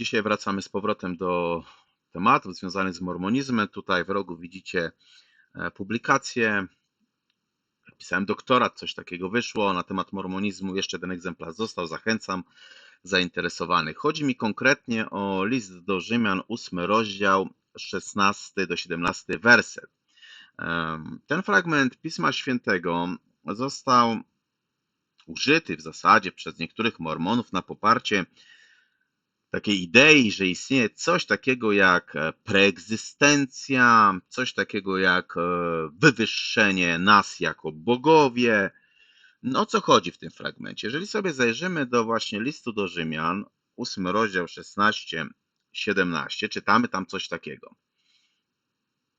Dzisiaj wracamy z powrotem do tematów związanych z mormonizmem. Tutaj w rogu widzicie e, publikację. Pisałem doktorat, coś takiego wyszło na temat mormonizmu. Jeszcze ten egzemplarz został. Zachęcam zainteresowanych. Chodzi mi konkretnie o list do Rzymian, 8 rozdział, 16 do 17 werset. Ten fragment Pisma Świętego został użyty w zasadzie przez niektórych mormonów na poparcie takiej idei, że istnieje coś takiego jak e, preegzystencja, coś takiego jak e, wywyższenie nas jako bogowie. No o co chodzi w tym fragmencie? Jeżeli sobie zajrzymy do właśnie listu do Rzymian, 8 rozdział 16, 17, czytamy tam coś takiego.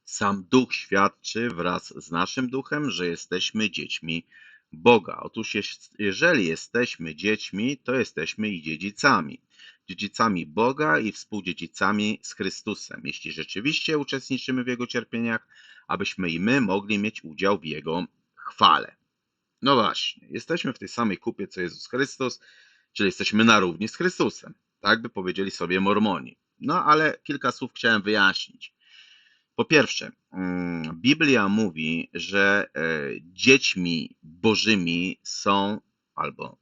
Sam Duch świadczy wraz z naszym duchem, że jesteśmy dziećmi Boga. Otóż jeżeli jesteśmy dziećmi, to jesteśmy i dziedzicami. Dziedzicami Boga i współdziedzicami z Chrystusem, jeśli rzeczywiście uczestniczymy w Jego cierpieniach, abyśmy i my mogli mieć udział w Jego chwale. No właśnie, jesteśmy w tej samej kupie co Jezus Chrystus, czyli jesteśmy na równi z Chrystusem. Tak by powiedzieli sobie Mormoni. No ale kilka słów chciałem wyjaśnić. Po pierwsze, mm, Biblia mówi, że e, dziećmi bożymi są albo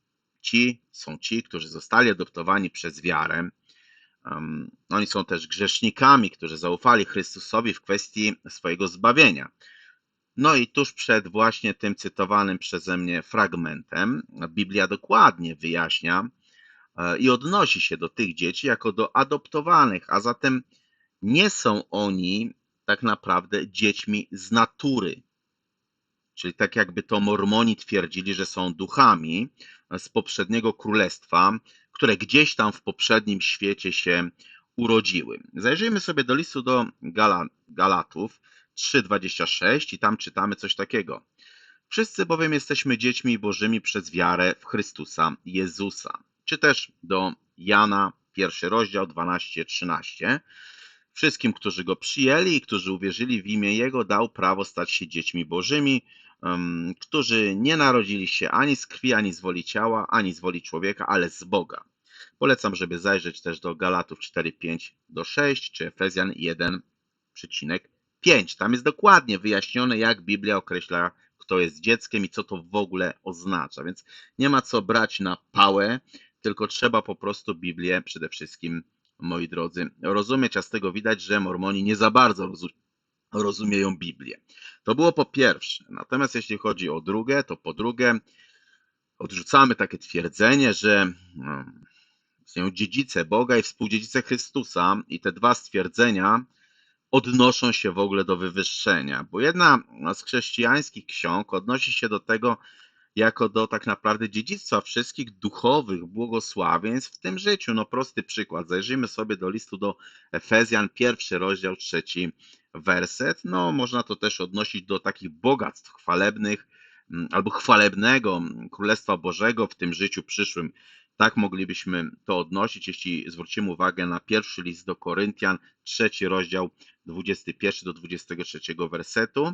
ci, są ci, którzy zostali adoptowani przez wiarę. Oni są też grzesznikami, którzy zaufali Chrystusowi w kwestii swojego zbawienia. No i tuż przed właśnie tym cytowanym przeze mnie fragmentem, Biblia dokładnie wyjaśnia e, i odnosi się do tych dzieci jako do adoptowanych, a zatem nie są oni tak naprawdę dziećmi z natury. Czyli tak jakby to Mormoni twierdzili, że są duchami z poprzedniego królestwa, które gdzieś tam w poprzednim świecie się urodziły. Zajrzyjmy sobie do listu do Gala, Galatów 3:26 i tam czytamy coś takiego. Wszyscy bowiem jesteśmy dziećmi bożymi przez wiarę w Chrystusa Jezusa. Czy też do Jana, pierwszy rozdział 12-13. Wszystkim, którzy go przyjęli i którzy uwierzyli w imię Jego, dał prawo stać się dziećmi bożymi, którzy nie narodzili się ani z krwi, ani z woli ciała, ani z woli człowieka, ale z Boga. Polecam, żeby zajrzeć też do Galatów 4:5 do 6 czy Efezjan 1,5. Tam jest dokładnie wyjaśnione, jak Biblia określa, kto jest dzieckiem i co to w ogóle oznacza. Więc nie ma co brać na pałę, tylko trzeba po prostu Biblię przede wszystkim, moi drodzy, rozumieć. A z tego widać, że Mormoni nie za bardzo rozu- rozumieją Biblię. To było po pierwsze. Natomiast jeśli chodzi o drugie, to po drugie odrzucamy takie twierdzenie, że mm, istnieją dziedzice Boga i współdziedzice Chrystusa i te dwa stwierdzenia odnoszą się w ogóle do wywyższenia, bo jedna z chrześcijańskich ksiąg odnosi się do tego jako do tak naprawdę dziedzictwa wszystkich duchowych błogosławieństw w tym życiu. No prosty przykład. Zajrzyjmy sobie do listu do Efezjan, pierwszy rozdział, trzeci werset. No można to też odnosić do takich bogactw chwalebnych mm, albo chwalebnego mm, Królestwa Bożego w tym życiu przyszłym. Tak moglibyśmy to odnosić, jeśli zwrócimy uwagę na pierwszy list do Koryntian, trzeci rozdział, 21 do 23 wersetu.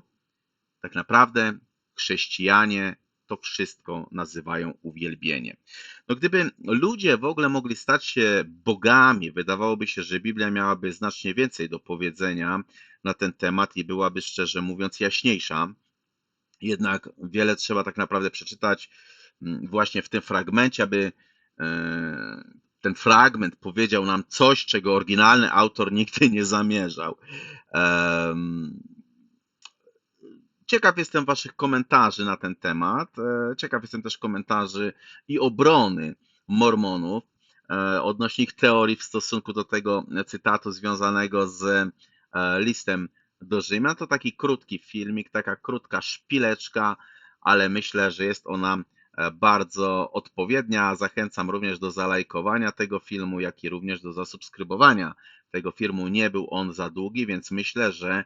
Tak naprawdę chrześcijanie to wszystko nazywają uwielbienie. No gdyby ludzie w ogóle mogli stać się bogami, wydawałoby się, że Biblia miałaby znacznie więcej do powiedzenia na ten temat i byłaby szczerze mówiąc jaśniejsza. Jednak wiele trzeba tak naprawdę przeczytać mm, właśnie w tym fragmencie, aby e, ten fragment powiedział nam coś, czego oryginalny autor nigdy nie zamierzał. Ciekaw jestem Waszych komentarzy na ten temat. E, Ciekaw jestem też komentarzy i obrony Mormonów e, odnośnie ich teorii w stosunku do tego cytatu związanego z e, listem do Rzymian. To taki krótki filmik, taka krótka szpileczka, ale myślę, że jest ona bardzo odpowiednia. Zachęcam również do zalajkowania tego filmu, jak i również do zasubskrybowania tego filmu. Nie był on za długi, więc myślę, że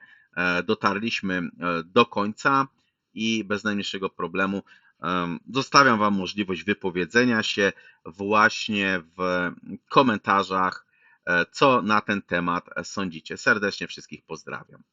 dotarliśmy e, do końca i bez najmniejszego problemu em, zostawiam Wam możliwość wypowiedzenia się właśnie w komentarzach, e, co na ten temat sądzicie. Serdecznie wszystkich pozdrawiam.